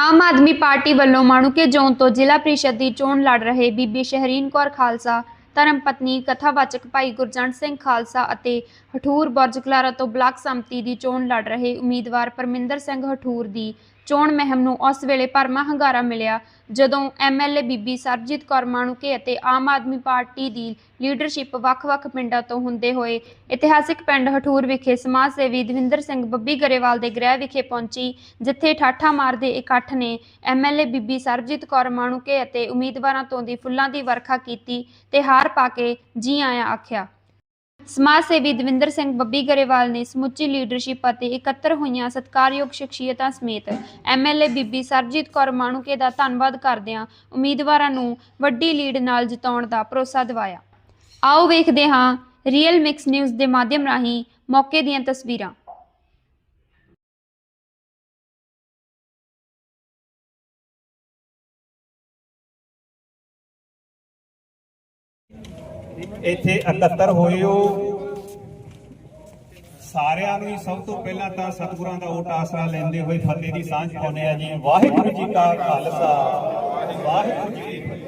Aam Aadmi party ਵੱਲੋਂ Manuke zone ਤੋਂ ਜ਼ਿਲ੍ਹਾ ਪ੍ਰੀਸ਼ਦ ਦੀ ਚੋਣ ਲੜ ਰਹੇ ਬੀਬੀ ਸ਼ਹਿਰੀਨ ਕੌਰ ਖਾਲਸਾ, ਧਰਮ ਪਤਨੀ, ਕਥਾਵਾਚਕ ਭਾਈ ਗੁਰਜੰਟ ਸਿੰਘ ਖਾਲਸਾ ਅਤੇ ਹਠੂਰ ਬੁਰਜ ਕਲਾਰਾ ਤੋਂ ਬਲਾਕ ਸੰਮਤੀ ਦੀ ਚੋਣ ਲੜ ਰਹੇ ਉਮੀਦਵਾਰ ਪਰਮਿੰਦਰ ਸਿੰਘ ਹਠੂਰ ਦੀ ਚੋਣ ਮਹਿਮ ਨੂੰ ਉਸ ਵੇਲੇ ਭਰਮਾ ਹੰਗਾਰਾ ਮਿਲਿਆ, ਜਦੋਂ ਐਮਐਲਏ ਬੀਬੀ ਸਰਜੀਤ ਕੌਰ ਮਾਣੂਕੇ ਅਤੇ ਆਮ ਆਦਮੀ ਪਾਰਟੀ ਦੀ ਲੀਡਰਸ਼ਿਪ ਵੱਖ-ਵੱਖ ਪਿੰਡਾਂ ਤੋਂ ਹੁੰਦੇ ਹੋਏ ਇਤਿਹਾਸਿਕ ਪਿੰਡ ਹਠੂਰ ਵਿਖੇ ਸਮਾਜ ਸੇਵੀ ਦਵਿੰਦਰ ਸਿੰਘ ਬੱਬੀ ਗਰੇਵਾਲ ਦੇ ਗ੍ਰਹਿ ਵਿਖੇ ਪਹੁੰਚੀ, ਜਿੱਥੇ ਠਾਠਾ ਮਾਰਦੇ ਇਕੱਠ ਨੇ ਐਮਐਲਏ ਬੀਬੀ ਸਰਜੀਤ ਕੌਰ ਮਾਣੂਕੇ ਅਤੇ ਉਮੀਦਵਾਰਾਂ ਤੋਂ ਦੀ ਫੁੱਲਾਂ ਦੀ ਵਰਖਾ ਕੀਤੀ ਤੇ ਹਾਰ ਪਾ ਕੇ ਜੀ ਆਇਆਂ ਆਖਿਆ। ਸਮਾਜ ਸੇਵੀ ਦਵਿੰਦਰ ਸਿੰਘ ਬੱਬੀ ਗਰੇਵਾਲ ਨੇ ਸਮੁੱਚੀ ਲੀਡਰਸ਼ਿਪ ਅਤੇ ਇਕੱਤਰ ਹੋਈਆਂ ਸਤਿਕਾਰਯੋਗ ਸ਼ਖਸੀਅਤਾਂ ਸਮੇਤ ਐਮਐਲਏ ਬੀਬੀ ਸਰਜੀਤ ਕੌਰ ਮਾਣੂਕੇ ਦਾ ਧੰਨਵਾਦ ਕਰਦਿਆਂ ਉਮੀਦਵਾਰਾਂ ਨੂੰ ਵੱਡੀ ਲੀਡ ਨਾਲ ਜਿਤਾਉਣ ਦਾ ਭਰੋਸਾ ਦਿਵਾਇਆ। ਆਓ ਵੇਖਦੇ ਹਾਂ ਰੀਅਲ ਮਿਕਸ ਨਿਊਜ਼ ਦੇ ਮਾਧਿਅਮ ਰਾਹੀਂ ਮੌਕੇ ਦੀਆਂ ਤਸਵੀਰਾਂ। ਇੱਥੇ ਇਕੱਤਰ ਹੋਏ ਹੋ ਸਾਰਿਆਂ ਨੂੰ ਸਭ ਤੋਂ ਪਹਿਲਾਂ ਤਾਂ ਸਤਿਗੁਰਾਂ ਦਾ ਓਟ ਆਸਰਾ ਲੈਂਦੇ ਹੋਏ ਫਤਿਹ ਦੀ ਸਾਂਝ ਪਾਉਂਦੇ ਆ ਜੀ। ਵਾਹਿਗੁਰੂ ਜੀ ਕਾ ਖਾਲਸਾ। ਵਾਹਿਗੁਰੂ ਜੀ ਕੀ ਫਤਿਹ।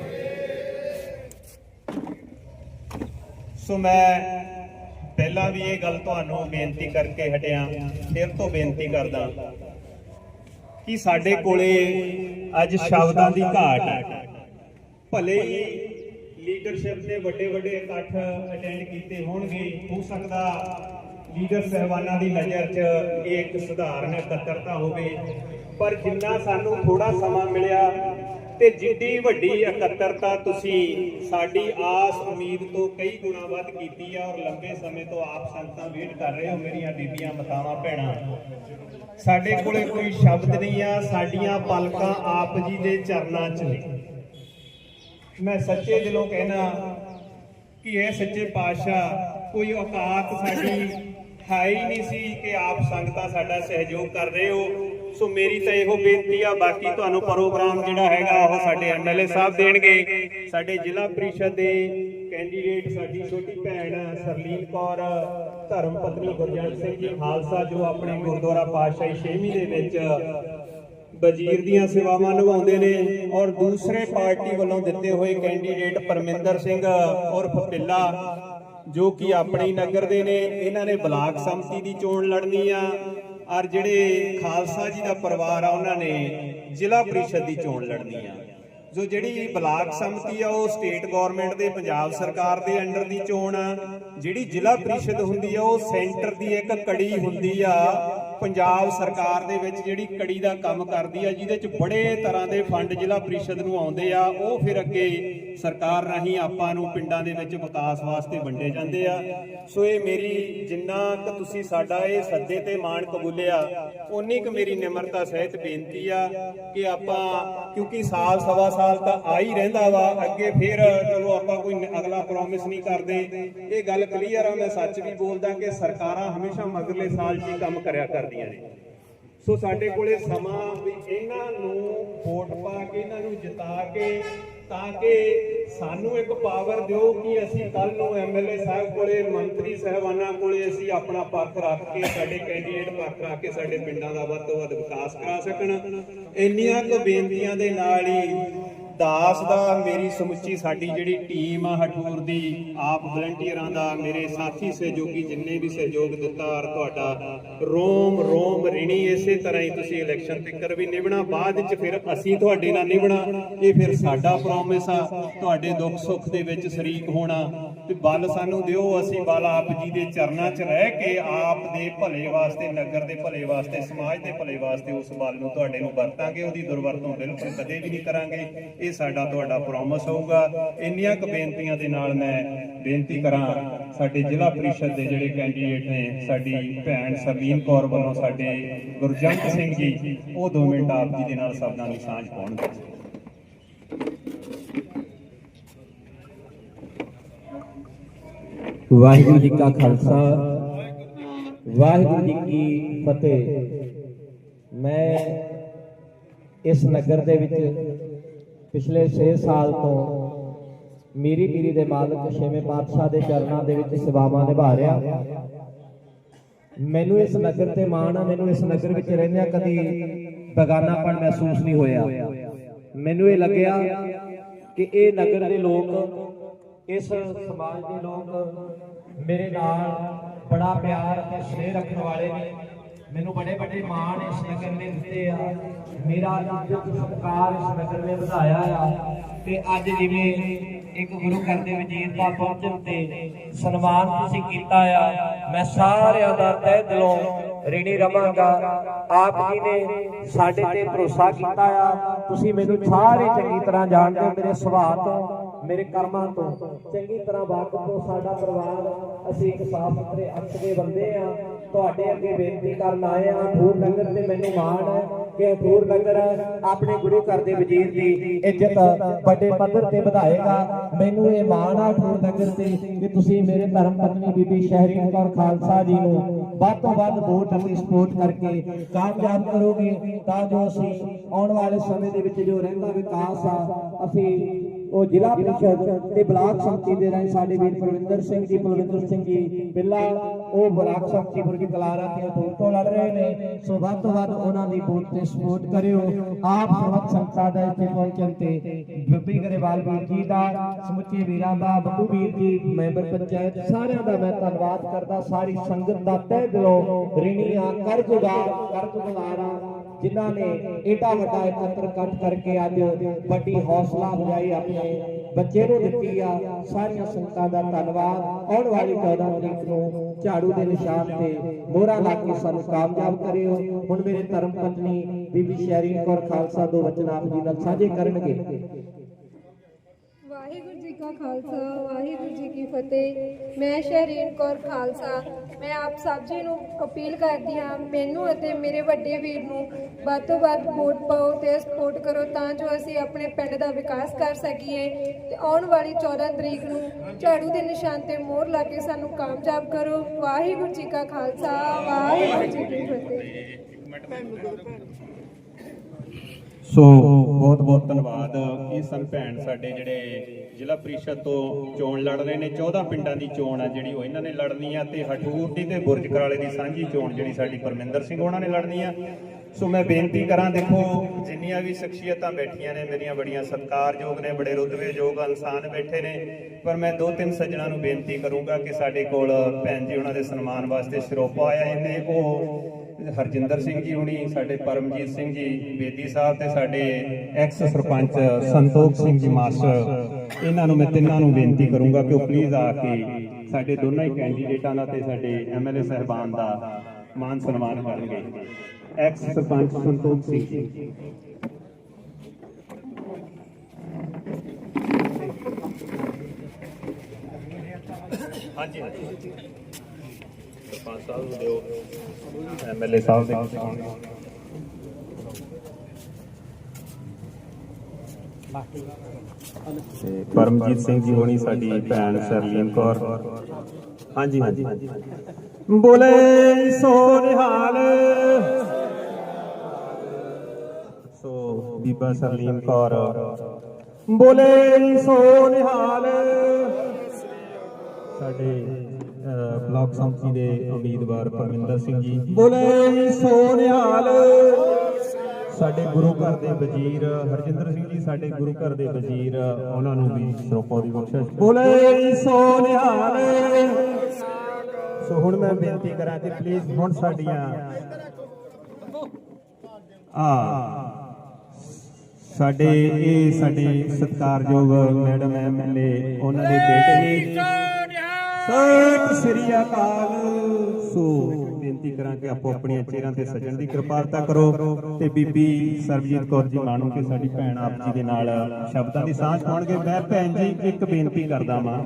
ਸੋ ਮੈਂ ਪਹਿਲਾਂ ਵੀ ਇਹ ਗੱਲ ਤੁਹਾਨੂੰ ਬੇਨਤੀ ਕਰਕੇ ਹਟਿਆ, ਫਿਰ ਤੋਂ ਬੇਨਤੀ ਕਰਦਾ ਕਿ ਸਾਡੇ ਕੋਲੇ ਅੱਜ ਸ਼ਬਦਾਂ ਦੀ ਘਾਟ ਹੈ। ਭਲੇ ਹੀ ਲੀਡਰਸ਼ਿਪ ਨੇ ਵੱਡੇ ਵੱਡੇ ਇਕੱਠ ਅਟੈਂਡ ਕੀਤੇ ਹੋਣਗੇ। ਹੋ ਸਕਦਾ ਲੀਡਰ ਸਹਿਬਾਨਾਂ ਦੀ ਨਜ਼ਰ 'ਚ ਇਹ ਇੱਕ ਸਧਾਰਨ ਇਕੱਤਰਤਾ ਹੋਵੇ। ਪਰ ਜਿੰਨਾ ਸਾਨੂੰ ਥੋੜਾ ਸਮਾਂ ਮਿਲਿਆ ਤੇ ਜਿੱਡੀ ਵੱਡੀ ਇਕੱਤਰਤਾ ਤੁਸੀਂ ਸਾਡੀ ਆਸ ਉਮੀਦ ਤੋਂ ਕਈ ਗੁਣਾ ਵੱਧ ਕੀਤੀ ਆ ਔਰ ਲੰਬੇ ਸਮੇਂ ਤੋਂ ਆਪ ਸੰਤਾਂ ਵੇਟ ਕਰ ਰਹੇ ਹੋ ਮੇਰੀਆਂ ਬੀਬੀਆਂ, ਮਤਾਵਾਂ, ਭੈਣਾਂ। ਸਾਡੇ ਕੋਲੇ ਕੋਈ ਸ਼ਬਦ ਨਹੀਂ ਆ, ਸਾਡੀਆਂ ਪਲਕਾਂ ਆਪ ਜੀ ਦੇ ਚਰਨਾਂ 'ਚ ਨੇ। ਮੈਂ ਸੱਚੇ ਦਿਲੋਂ ਕਹਿਣਾ ਕਿ ਇਹ ਸੱਚੇ ਪਾਤਸ਼ਾਹ ਕੋਈ ਔਕਾਤ ਸਾਡੀ ਹੈ ਹੀ ਨਹੀਂ ਸੀ ਕਿ ਆਪ ਸੰਗਤਾਂ ਸਾਡਾ ਸਹਿਯੋਗ ਕਰ ਰਹੇ ਹੋ। ਸੋ ਮੇਰੀ ਤਾਂ ਇਹੋ ਬੇਨਤੀ ਆ, ਬਾਕੀ ਤੁਹਾਨੂੰ ਪ੍ਰੋਗਰਾਮ ਜਿਹੜਾ ਹੈਗਾ ਉਹ ਸਾਡੇ ਐਮਐਲਏ ਸਾਹਿਬ ਦੇਣਗੇ। ਸਾਡੇ ਜ਼ਿਲ੍ਹਾ ਪ੍ਰੀਸ਼ਦ ਦੇ ਕੈਂਡੀਡੇਟ, ਸਾਡੀ ਛੋਟੀ ਭੈਣ ਸਰਲੀਨ ਕੌਰ, ਧਰਮ ਪਤਨੀ ਗੁਰਜੰਟ ਸਿੰਘ ਜੀ ਖਾਲਸਾ, ਜੋ ਆਪਣੇ ਗੁਰਦੁਆਰਾ ਪਾਤਸ਼ਾਹੀ ਛੇਵੀਂ ਦੇ ਵਿੱਚ ਵਜ਼ੀਰ ਦੀਆਂ ਸੇਵਾਵਾਂ ਨਿਭਾਉਂਦੇ ਨੇ ਔਰ ਦੂਸਰੇ ਪਾਰਟੀ ਵੱਲੋਂ ਦਿੱਤੇ ਹੋਏ ਕੈਂਡੀਡੇਟ ਪਰਮਿੰਦਰ ਸਿੰਘ ਉਰਫ ਪਿੱਲਾ, ਜੋ ਕਿ ਆਪਣੀ ਨਗਰ ਦੇ ਨੇ, ਇਹਨਾਂ ਨੇ ਬਲਾਕ ਸੰਮਤੀ ਦੀ ਚੋਣ ਲੜਨੀ ਆ। ਔਰ ਜਿਹੜੇ ਖਾਲਸਾ ਜੀ ਦਾ ਪਰਿਵਾਰ ਆ, ਉਹਨਾਂ ਨੇ ਜ਼ਿਲ੍ਹਾ ਪ੍ਰੀਸ਼ਦ ਦੀ ਚੋਣ ਲੜਨੀ ਆ। ਜੋ ਜਿਹੜੀ ਬਲਾਕ ਸੰਮਤੀ ਆ, ਉਹ ਸਟੇਟ ਗਵਰਨਮੈਂਟ ਦੇ, ਪੰਜਾਬ ਸਰਕਾਰ ਦੇ ਅੰਡਰ ਦੀ ਚੋਣ ਆ। ਜਿਹੜੀ ਜ਼ਿਲ੍ਹਾ ਪ੍ਰੀਸ਼ਦ ਹੁੰਦੀ ਆ, ਉਹ ਸੈਂਟਰ ਦੀ ਇੱਕ ਕੜੀ ਹੁੰਦੀ ਆ। ਪੰਜਾਬ ਸਰਕਾਰ ਦੇ ਵਿੱਚ ਜਿਹੜੀ ਕੜੀ ਦਾ ਕੰਮ ਕਰਦੀ ਆ, ਜਿਹਦੇ ਚ ਬੜੇ ਤਰ੍ਹਾਂ ਦੇ ਫੰਡ ਜ਼ਿਲ੍ਹਾ ਪ੍ਰੀਸ਼ਦ ਨੂੰ ਆਉਂਦੇ ਆ, ਉਹ ਫਿਰ ਅੱਗੇ ਸਰਕਾਰ ਰਾਹੀਂ ਆਪਾਂ ਨੂੰ ਪਿੰਡਾਂ ਦੇ ਵਿੱਚ ਵਿਕਾਸ ਵਾਸਤੇ ਵੰਡੇ ਜਾਂਦੇ ਆ। ਸੋ ਇਹ ਮੇਰੀ ਜਿੰਨਾ ਕੁ ਤੁਸੀਂ ਸਾਡਾ ਇਹ ਸੱਦੇ ਤੇ ਮਾਣ ਕਬੂਲਿਆ ਉਨੀ ਕੁ ਮੇਰੀ ਨਿਮਰਤਾ ਸਹਿਤ ਬੇਨਤੀ ਆ ਕਿ ਆਪਾਂ, ਕਿਉਂਕਿ ਸਾਲ ਸਵਾ ਸਾਲ ਤਾਂ ਆ ਹੀ ਰਹਿੰਦਾ ਵਾ, ਅੱਗੇ ਫਿਰ ਚਲੋ ਆਪਾਂ ਕੋਈ ਅਗਲਾ ਪ੍ਰੋਮਿਸ ਨਹੀਂ ਕਰਦੇ। ਇਹ ਗੱਲ ਕਲੀਅਰ ਆ, ਮੈਂ ਸੱਚ ਵੀ ਬੋਲਦਾ ਕਿ ਸਰਕਾਰਾਂ ਹਮੇਸ਼ਾ ਮਗਰਲੇ ਸਾਲ 'ਚ ਹੀ ਕੰਮ ਕਰਿਆ ਕਰਦੀਆਂ ਨੇ। ਸੋ ਸਾਡੇ ਕੋਲੇ ਸਮਾਂ ਵੀ ਇਹਨਾਂ ਨੂੰ ਵੋਟ ਪਾ ਕੇ, ਇਹਨਾਂ ਨੂੰ ਜਿਤਾ ਕੇ ਤਾਂ ਕਿ ਸਾਨੂੰ ਇੱਕ ਪਾਵਰ ਦਿਓ ਕਿ ਅਸੀਂ ਕੱਲ ਨੂੰ ਐਮਐਲਏ ਸਾਹਿਬ ਕੋਲੇ, ਮੰਤਰੀ ਸਾਹਿਬਾਨਾਂ ਕੋਲੇ ਅਸੀਂ ਆਪਣਾ ਪੱਖ ਰੱਖ ਕੇ, ਸਾਡੇ ਕੈਂਡੀਡੇਟ ਪੱਖ ਰੱਖ ਕੇ ਸਾਡੇ ਪਿੰਡਾਂ ਦਾ ਵੱਧ ਤੋਂ ਵੱਧ ਵਿਕਾਸ ਕਰਾ ਸਕਣ। ਇੰਨੀਆਂ ਕੁ ਬੇਨਤੀਆਂ ਦੇ ਨਾਲ ਹੀ ਦਾਸ ਦਾ ਮੇਰੀ ਸਮੁੱਚੀ ਸਾਡੀ ਜਿਹੜੀ ਟੀਮ ਆ ਹਠੂਰ ਦੀ, ਆਪ ਵਲੰਟੀਅਰਾਂ ਦਾ, ਮੇਰੇ ਸਾਥੀ ਸਹਿਯੋਗੀ ਜਿੰਨੇ ਵੀ ਸਹਿਯੋਗ ਦਿੱਤਾ ਔਰ ਤੁਹਾਡਾ ਰੋਮ ਰੋਮ ਰਿਣੀ ਇਸੇ ਤਰ੍ਹਾਂ ਹੀ ਤੁਸੀਂ ਇਲੈਕਸ਼ਨ ਤੱਕਰ ਵੀ ਨਿਭਣਾ, ਬਾਅਦ ਵਿੱਚ ਫਿਰ ਅਸੀਂ ਤੁਹਾਡੇ ਨਾਲ ਨਿਭਣਾ, ਇਹ ਫਿਰ ਸਾਡਾ ਪ੍ਰੋਮਿਸ ਆ, ਤੁਹਾਡੇ ਦੁੱਖ ਸੁੱਖ ਦੇ ਵਿੱਚ ਸ਼ਰੀਕ ਹੋਣਾ ਤੇ ਬਲ ਸਾਨੂੰ ਦਿਓ, ਅਸੀਂ ਬਲ ਆਪ ਜੀ ਦੇ ਚਰਨਾਂ 'ਚ ਰਹਿ ਕੇ ਆਪ ਦੇ ਭਲੇ ਵਾਸਤੇ, ਨਗਰ ਦੇ ਭਲੇ ਵਾਸਤੇ, ਸਮਾਜ ਦੇ ਭਲੇ ਵਾਸਤੇ ਉਸ ਬਲ ਨੂੰ ਤੁਹਾਡੇ ਨੂੰ ਵਰਤਾਂਗੇ, ਉਹਦੀ ਦੁਰਵਰਤੋਂ ਬਿਲਕੁਲ ਕਦੇ ਵੀ ਨਹੀਂ ਕਰਾਂਗੇ। ਇਹ ਸਾਡਾ ਤੁਹਾਡਾ ਪ੍ਰੋਮਿਸ ਹੋਊਗਾ। ਇੰਨੀਆਂ ਕੁ ਬੇਨਤੀਆਂ ਦੇ ਨਾਲ ਮੈਂ ਬੇਨਤੀ ਕਰਾਂ, ਸਾਡੇ ਜ਼ਿਲ੍ਹਾ ਪ੍ਰੀਸ਼ਦ ਦੇ ਜਿਹੜੇ ਕੈਂਡੀਡੇਟ ਨੇ, ਸਾਡੀ ਭੈਣ ਸਰਲੀਨ ਕੌਰ ਵੱਲੋਂ ਸਾਡੇ ਗੁਰਜੰਤ ਸਿੰਘ ਜੀ, ਉਹ 2 ਮਿੰਟ ਆਪ ਜੀ ਦੇ ਨਾਲ ਸ਼ਬਦਾਂ ਦੀ ਸਾਂਝ ਪਾਉਣਗੇ। ਵਾਹਿਗੁਰੂ ਜੀ ਕਾ ਖਾਲਸਾ। ਵਾਹਿਗੁਰੂ ਜੀ ਕੀ ਫਤਿਹ। ਮੈਂ ਇਸ ਨਗਰ ਦੇ ਵਿੱਚ ਪਿਛਲੇ 6 ਸਾਲ ਤੋਂ ਮੀਰੀ ਪੀਰੀ ਦੇ ਮਾਲਕ ਛੇਵੇਂ ਪਾਤਸ਼ਾਹ ਦੇ ਚਰਨਾਂ ਦੇ ਵਿੱਚ ਸੇਵਾਵਾਂ ਨਿਭਾ ਰਿਹਾ। ਮੈਨੂੰ ਇਸ ਨਗਰ ਤੇ ਮਾਣ ਆ, ਮੈਨੂੰ ਇਸ ਨਗਰ ਵਿੱਚ ਰਹਿੰਦਿਆਂ ਕਦੀ ਬਗਾਨਾਪਣ ਮਹਿਸੂਸ ਨਹੀਂ ਹੋਇਆ। ਮੈਨੂੰ ਇਹ ਲੱਗਿਆ ਕਿ ਇਹ ਨਗਰ ਦੇ ਲੋਕ ਇਸ ਸਮਾਜ ਦੇ ਲੋਕ ਮੇਰੇ ਨਾਲ ਬੜਾ ਪਿਆਰ ਅਤੇ ਸਨੇਹ ਰੱਖਣ ਵਾਲੇ ਨੇ। ਮੈਨੂੰ ਬੜੇ ਵੱਡੇ ਮਾਣ ਇਸ ਨਗਰ ਨੇ ਦਿੱਤੇ ਆ। ਮੇਰਾ ਇੱਜ਼ਤ ਸਤਿਕਾਰ ਇਸ ਨਗਰ ਨੇ ਵਧਾਇਆ ਆ। ਤੇ ਅੱਜ ਜਿਵੇਂ ਇੱਕ ਗੁਰੂ ਘਰ ਦੇ ਵਜ਼ੀਰ ਦਾ ਪਹੁੰਚਣ ਤੇ ਸਨਮਾਨ ਤੁਸੀਂ ਕੀਤਾ ਆ, ਮੈਂ ਸਾਰਿਆਂ ਦਾ ਤਹਿ ਦਿਲੋਂ ਰਿਣੀ ਰਵਾਂਗਾ। ਆਪ ਜੀ ਨੇ ਸਾਡੇ ਤੇ ਭਰੋਸਾ ਕੀਤਾ ਆ। ਤੁਸੀਂ ਮੈਨੂੰ ਸਾਰੇ ਚੰਗੀ ਤਰ੍ਹਾਂ ਜਾਣਦੇ ਹੋ, ਮੇਰੇ ਸੁਭਾਅ ਤੋਂ। ਮੇਰੇ ਕਰਮਾਂ ਤੋਂ, ਚੰਗੀ ਤਰ੍ਹਾਂ ਵਾਕਫ ਹੋ ਸਾਡਾ ਪਰਿਵਾਰ, ਅਸੀਂ ਇੱਕ ਸਾਫ਼ ਸੁਥਰੇ ਅੰਤ ਦੇ ਬੰਦੇ ਆ ਤੁਹਾਡੇ ਅੱਗੇ ਬੇਨਤੀ ਕਰਨ ਆਏ ਆ ਹਠੂਰ ਨਗਰ ਤੇ ਮੈਨੂੰ ਮਾਣ ਹੈ ਕਿ ਹਠੂਰ ਨਗਰ ਆਪਣੇ ਗੁਰੂ ਘਰ ਦੇ ਵਜ਼ੀਰ ਦੀ ਇੱਜ਼ਤ ਵੱਡੇ ਪੱਧਰ ਤੇ ਵਧਾਏਗਾ। ਮੈਨੂੰ ਇਹ ਮਾਣ ਆ ਹਠੂਰ ਨਗਰ ਤੇ ਕਿ ਤੁਸੀਂ ਮੇਰੇ ਧਰਮ ਪਤਨੀ ਬੀਬੀ ਸ਼ਹਿਰੀਨ ਕੌਰ ਖਾਲਸਾ ਜੀ ਨੂੰ ਵੱਧ ਤੋਂ ਵੱਧ ਵੋਟ ਅਤੇ ਸਪੋਰਟ ਕਰਕੇ ਕਾਮਯਾਬ ਕਰੋਗੇ। ਤਾਂ ਜੋ ਅਸੀਂ ਆਉਣ ਵਾਲੇ ਸਮੇਂ ਦੇ ਵਿੱਚ ਜੋ ਰਹਿੰਦਾ ਵਿਕਾਸ ਆ, ਅਸੀਂ ਉਹ ਜ਼ਿਲ੍ਹਾ ਪ੍ਰੀਸ਼ਦ ਤੇ ਬਲਾਕ ਸੰਮਤੀ ਦੇ ਰਾਹੀਂ ਸਾਡੇ ਵੀਰ ਪ੍ਰਵਿੰਦਰ ਸਿੰਘ ਜੀ ਬਲਵਿੰਦਰ ਸਿੰਘ ਜੀ, ਬਿੱਲਾ, ਉਹ ਬਲਾਕ ਸੰਮਤੀ ਬੁਰਗੀ ਕਲਾਰਾ ਤੇ ਦੂਰ ਤੋਂ ਲੜ ਰਹੇ ਨੇ। ਸੋ ਵੱਧ ਤੋਂ ਵੱਧ ਉਹਨਾਂ ਦੀ ਵੋਟ ਤੇ ਸਪੋਰਟ ਕਰਿਓ। ਆਪ ਸਰਬੱਤ ਸੰਗਤਾਂ ਦਾ ਇੱਥੇ ਪਹੁੰਚਣ ਤੇ ਬੱਬੀ ਗਰੇਵਾਲ ਵੀਰ ਜੀ ਦਾ, ਸਮੁੱਚੇ ਵੀਰਾਂ ਦਾ, ਬੱਬੂ ਵੀਰ ਜੀ, ਮੈਂਬਰ ਪੰਚਾਇਤ ਸਾਰਿਆਂ ਦਾ ਮੈਂ ਧੰਨਵਾਦ ਕਰਦਾ। ਸਾਰੀ ਸੰਗਤ ਦਾ ਤਹਿ ਦਿਲੋਂ ਰਿਣੀਆਂ ਕਰਜ਼ਦਾਰ ਕਰਜ਼ਦਾਰਾਂ ਜਿਨ੍ਹਾਂ ਨੇ ਏਡਾ ਵੱਡਾ ਇਕੱਤਰ ਕੱਟ ਕਰਕੇ ਅੱਜ ਵੱਡੀ ਹੌਸਲਾ ਅਫਜ਼ਾਈ ਆਪਣੇ ਬੱਚੇ ਨੂੰ ਦਿੱਤੀ ਆ। ਸਾਰੀਆਂ ਸੰਗਤਾਂ ਦਾ ਧੰਨਵਾਦ। ਆਉਣ ਵਾਲੀ 14 ਤਰੀਕ ਨੂੰ ਝਾੜੂ ਦੇ ਨਿਸ਼ਾਨ ਤੇ ਮੋਹਰਾ ਲਾ ਕੇ ਸਾਨੂੰ ਕਾਮਯਾਬ ਕਰਿਓ। ਹੁਣ ਮੇਰੇ ਧਰਮ ਪਤਨੀ ਬੀਬੀ ਸ਼ੈਰੀਨ ਕੌਰ ਖਾਲਸਾ ਦੋ ਵਚਨ ਆਪ ਜੀ ਨਾਲ ਸਾਂਝੇ ਕਰਨਗੇ। ਵਾਹਿਗੁਰੂ ਖਾਲਸਾ, ਵਾਹਿਗੁਰੂ ਜੀ ਕੀ ਫਤਿਹ। ਮੈਂ ਸ਼ਹਿਰੀਨ ਕੌਰ ਖਾਲਸਾ। ਮੈਂ ਆਪ ਸਭ ਜੀ ਨੂੰ ਅਪੀਲ ਕਰਦੀ ਹਾਂ, ਮੈਨੂੰ ਅਤੇ ਮੇਰੇ ਵੱਡੇ ਵੀਰ ਨੂੰ ਵੱਧ ਤੋਂ ਵੱਧ ਵੋਟ ਪਾਓ ਤੇ ਸਪੋਰਟ ਕਰੋ ਤਾਂ ਜੋ ਅਸੀਂ ਆਪਣੇ ਪਿੰਡ ਦਾ ਵਿਕਾਸ ਕਰ ਸਕੀਏ। ਤੇ ਆਉਣ ਵਾਲੀ 14 ਤਰੀਕ ਨੂੰ ਝਾੜੂ ਦੇ ਨਿਸ਼ਾਨ ਤੇ ਮੋਹਰ ਲਾ ਕੇ ਸਾਨੂੰ ਕਾਮਯਾਬ ਕਰੋ। ਵਾਹਿਗੁਰੂ ਜੀ ਕਾ ਖਾਲਸਾ, ਵਾਹਿਗੁਰੂ ਜੀ ਕੀ ਫਤਿਹ। ਸੋ ਬਹੁਤ ਬਹੁਤ ਧੰਨਵਾਦ ਇਹ ਸਨ ਭੈਣ ਸਾਡੇ ਜਿਹੜੇ ਜ਼ਿਲ੍ਹਾ ਪ੍ਰੀਸ਼ਦ ਤੋਂ ਚੋਣ ਲੜ ਰਹੇ ਨੇ 14 ਪਿੰਡਾਂ ਦੀ ਚੋਣ ਆ ਜਿਹੜੀ ਉਹ ਇਹਨਾਂ ਨੇ ਲੜਨੀ ਆ ਤੇ ਹਠੂਰ ਦੀ ਤੇ ਬੁਰਜ ਕਰਾਲੇ ਦੀ ਸਾਂਝੀ ਚੋਣ ਜਿਹੜੀ ਸਾਡੀ ਪਰਮਿੰਦਰ ਸਿੰਘ ਉਹਨਾਂ ਨੇ ਲੜਨੀ ਆ। ਸੋ ਮੈਂ ਬੇਨਤੀ ਕਰਾਂ, ਦੇਖੋ ਜਿੰਨੀਆਂ ਵੀ ਸ਼ਖਸੀਅਤਾਂ ਬੈਠੀਆਂ ਨੇ, ਮੇਰੀਆਂ ਬੜੀਆਂ ਸਤਿਕਾਰਯੋਗ ਨੇ, ਬੜੇ ਰੁਤਬੇਯੋਗ ਇਨਸਾਨ ਬੈਠੇ ਨੇ, ਪਰ ਮੈਂ ਦੋ ਤਿੰਨ ਸੱਜਣਾ ਨੂੰ ਬੇਨਤੀ ਕਰੂੰਗਾ ਕਿ ਸਾਡੇ ਕੋਲ ਭੈਣ ਜੀ ਉਹਨਾਂ ਦੇ ਸਨਮਾਨ ਵਾਸਤੇ ਸਰੋਪਾ ਆਇਆ, ਇਹਨੇ ਉਹ ਹਰਜਿੰਦਰ ਸਿੰਘ ਜੀ ਹੁਣੀ, ਸਾਡੇ ਪਰਮਜੀਤ ਸਿੰਘ ਜੀ, ਬੇਦੀ ਸਾਹਿਬ ਤੇ ਸਾਡੇ ਐਕਸ ਸਰਪੰਚ ਸੰਤੋਖ ਸਿੰਘ ਜੀ ਮਾਸਟਰ, ਇਹਨਾਂ ਨੂੰ ਮੈਂ ਤਿੰਨਾਂ ਨੂੰ ਬੇਨਤੀ ਕਰੂੰਗਾ ਕਿ ਉਹ ਪਲੀਜ਼ ਆ ਕੇ ਸਾਡੇ ਦੋਨਾਂ ਹੀ ਕੈਂਡੀਡੇਟਾਂ ਦਾ ਤੇ ਸਾਡੇ ਐਮਐਲਏ ਸਹਿਬਾਨ ਦਾ ਮਾਨ ਸਨਮਾਨ ਕਰਨਗੇ। ਐਕਸ ਸਰਪੰਚ ਸੰਤੋਖ ਸਿੰਘ ਜੀ। ਹਾਂਜੀ। ਸਰਪੰਚ ਸਾਹਿਬ ਨੂੰ ਦਿਓ ਐਮਐਲਏ ਸਾਹਿਬ ਦੇ ਤੇ ਪਰਮਜੀਤ ਸਿੰਘ ਜੀ ਹੋਣੀ ਸਾਡੀ ਭੈਣ ਸਰਲੀਨ ਕੌਰ। ਹਾਂਜੀ ਹਾਂਜੀ। ਬੋਲੇ ਸੋ ਨਿਹਾਲ ਸੋ ਬੀਬਾ ਸਰਲੀਨ ਕੌਰ। ਬੋਲੇ ਸੋ ਨਿਹਾਲ ਸਾਡੇ ਬਲਾਕ ਸੰਮਤੀ ਦੇ ਉਮੀਦਵਾਰ ਪਰਮਿੰਦਰ ਸਿੰਘ ਜੀ। ਬੋਲੇ ਸੋ ਨਿਹਾਲ ਸਾਡੇ ਗੁਰੂ ਘਰ ਦੇ ਵਜ਼ੀਰ ਹਰਜਿੰਦਰ ਸਿੰਘ ਜੀ ਸਾਡੇ ਗੁਰੂ ਘਰ ਦੇ ਵਜ਼ੀਰ ਉਹਨਾਂ ਨੂੰ ਵੀ ਸਰੋਪਾ ਦੀ ਬਖਸ਼ਿਸ਼। ਬੋਲੇ ਸੋ ਨਿਹਾਲ ਸੋ ਹੁਣ ਮੈਂ ਬੇਨਤੀ ਕਰਾਂ ਕਿ ਪਲੀਜ਼ ਹੁਣ ਸਾਡੀਆਂ ਆ ਸਾਡੇ ਇਹ ਸਾਡੇ ਸਤਿਕਾਰਯੋਗ ਮੈਡਮ ਐਮਐਲਏ ਉਹਨਾਂ ਦੇ ਬੇਟੇ ਨੇ ਸਤਿ ਸ੍ਰੀ ਅਕਾਲ। ਸੋ ਬੇਨਤੀ ਕਰਾਂ ਕਿ ਆਪੋ ਆਪਣੀਆਂ ਚਿਹਰਿਆਂ ਤੇ ਸਜਣ ਦੀ ਕਿਰਪਾਲਤਾ ਕਰੋ ਤੇ ਬੀਬੀ ਸਰਬਜੀਤ ਕੌਰ ਜੀ ਮਾਣੋ ਕਿ ਸਾਡੀ ਭੈਣ ਆਪ ਜੀ ਦੇ ਨਾਲ ਸ਼ਬਦਾਂ ਦੀ ਸਾਂਝ ਪਾਉਣਗੇ। ਮੈਂ ਭੈਣ ਜੀ ਇੱਕ ਬੇਨਤੀ ਕਰਦਾ ਵਾਂ।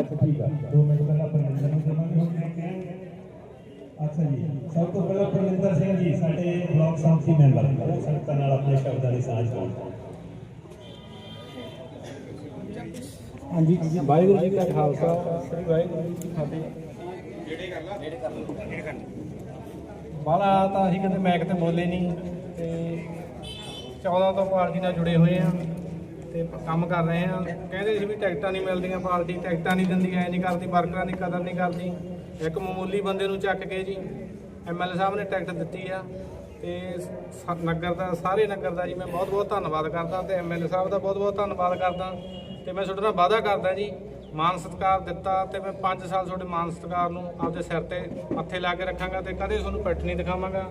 ਅੱਛਾ, ਠੀਕ ਆ। ਦੋ ਮਿੰਟ ਪਹਿਲਾਂ ਪਰਮਿੰਦਰ ਨੂੰ ਦੇਵਾਂਗੇ। ਹੁਣ ਮੈਂ ਕਹਿ- ਅੱਛਾ ਜੀ। ਸਭ ਤੋਂ ਪਹਿਲਾਂ ਪਰਮਿੰਦਰ ਸਿੰਘ ਜੀ, ਸਾਡੇ ਬਲਾਕ ਸੰਮਤੀ ਮੈਂਬਰ ਉਹ ਸੰਗਤਾਂ ਨਾਲ ਆਪਣੇ ਸ਼ਬਦਾਂ ਦੀ ਸਾਂਝ ਪਾਉਣ। ਹਾਂਜੀ। ਵਾਹਿਗੁਰੂ ਜੀ ਕਾ ਖਾਲਸਾ। ਸ੍ਰੀ ਵਾਹਿਗੁਰੂ ਜੀ ਕੀ ਫਤਿਹ। ਬਾਲਾ ਤਾਂ ਅਸੀਂ ਕਦੇ ਮੈਂ ਕਿਤੇ ਬੋਲੇ ਨਹੀਂ। ਤੇ 14 ਤੋਂ ਪਾਰਟੀ ਨਾਲ ਜੁੜੇ ਹੋਏ ਆ ਤੇ ਕੰਮ ਕਰ ਰਹੇ ਆ ਕਹਿੰਦੇ ਸੀ ਵੀ ਟਿਕਟਾਂ ਨਹੀਂ ਮਿਲਦੀਆਂ ਪਾਰਟੀ, ਟਿਕਟਾਂ ਨਹੀਂ ਦਿੰਦੀ ਐ ਨਹੀਂ ਕਰਦੀ, ਵਰਕਰਾਂ ਦੀ ਕਦਰ ਨਹੀਂ ਕਰਦੀ। ਇੱਕ ਮਾਮੂਲੀ ਬੰਦੇ ਨੂੰ ਚੱਕ ਕੇ ਜੀ ਐਮਐਲਏ ਸਾਹਿਬ ਨੇ ਟਿਕਟ ਦਿੱਤੀ ਆ। ਤੇ ਨਗਰ ਦਾ, ਸਾਰੇ ਨਗਰ ਦਾ ਜੀ ਮੈਂ ਬਹੁਤ ਬਹੁਤ ਧੰਨਵਾਦ ਕਰਦਾ। ਤੇ ਐਮਐਲਏ ਸਾਹਿਬ ਦਾ ਬਹੁਤ ਬਹੁਤ ਧੰਨਵਾਦ ਕਰਦਾ। ਤੇ ਮੈਂ ਤੁਹਾਡੇ ਨਾਲ ਵਾਅਦਾ ਕਰਦਾ ਜੀ, ਮਾਨ ਸਤਿਕਾਰ ਦਿੱਤਾ ਤੇ ਮੈਂ 5 ਸਾਲ ਤੁਹਾਡੇ ਮਾਨ ਸਤਿਕਾਰ ਨੂੰ ਆਪਦੇ ਸਿਰ ਤੇ ਮੱਥੇ ਲਾ ਕੇ ਰੱਖਾਂਗਾ ਤੇ ਕਦੇ ਤੁਹਾਨੂੰ ਪਿੱਠ ਨਹੀਂ ਦਿਖਾਵਾਂਗਾ।